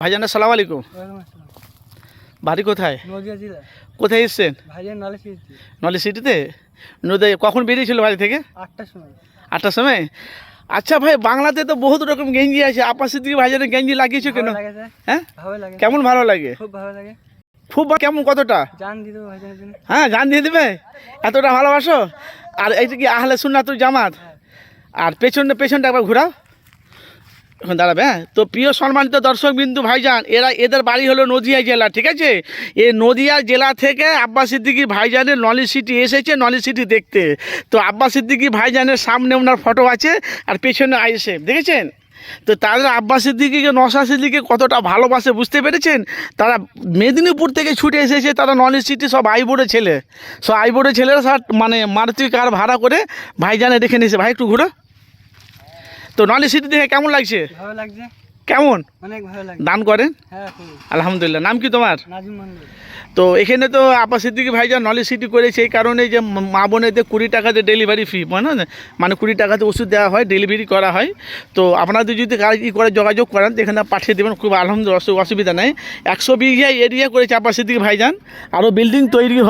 ভাইজান আসসালামু আলাইকুম। বাড়ি কোথায়? কোথায় এসছেন? ভাইজান নালে সিটিতে? নদী কখন বেরিয়েছিল বাড়ি থেকে? আটটার সময়। আটটার সময়? আচ্ছা ভাই বাংলাতে তো বহুত রকম গেঞ্জি আছে। আপাসের দিকে ভাইজানের গেঞ্জি লাগিয়েছো কেন? হ্যাঁ? কেমন ভালো লাগে? খুব ভালো লাগে। খুব কেমন কতটা? জান হ্যাঁ গান দিয়ে দেবে? এতটা ভালোবাসো? আর এইটা কি আহলে সুন্নাতুল জামাত? হ্যাঁ। আর পেছনটা পেছনটা একবার ঘোরাও। দাঁড়াবে হ্যাঁ? তো প্রিয় সম্মানিত দর্শক বিন্দু ভাইজান, এরা, এদের বাড়ি হলো নদিয়া জেলা, ঠিক আছে? এই নদিয়া জেলা থেকে আব্বাস সিদ্দিকি ভাইজানের নলি সিটি এসেছে, নলি সিটি দেখতে। তো আব্বাস সিদ্দিকি ভাইজানের সামনে ওনার ফটো আছে, আর পেছনে আইসে দেখেছেন? তো তাদের আব্বাস সিদ্দিকিকে নশা সিদ্দিকে কতটা ভালোবাসে বুঝতে পেরেছেন? তারা মেদিনীপুর থেকে ছুটে এসেছে, তারা নলেজ সিটি সব আইবোর্ডের ছেলে। সব আইবোর্ডের ছেলেরা সব মানে মারুতি কার ভাড়া করে ভাইজানে রেখে নিয়েছে ভাই, একটু ঘুরো। তো নলেজ সিটি দেখে কেমন লাগছে? ভালো লাগছে। কেমন? অনেক ভালো লাগে দান করেন? হ্যাঁ আলহামদুলিল্লাহ। নাম কি তোমার? তো এখানে তো আপা সিদ্দিকি ভাইজান নলেজ সিটি করেছে এই কারণে যে মা বোনেদের কুড়ি টাকাতে ডেলিভারি ফি মানে? মানে কুড়ি টাকাতে ওষুধ দেওয়া হয় ডেলিভারি করা হয়। তো আপনাদের যদি ই করে যোগাযোগ করেন তো এখানে পাঠিয়ে দেবেন খুব আলহামদুলিল্লাহ অসু- অসুবিধা নেই। একশো বিঘা এরিয়া করেছে আব্বাস সিদ্দিকি ভাইজান। আরও বিল্ডিং তৈরি হবে।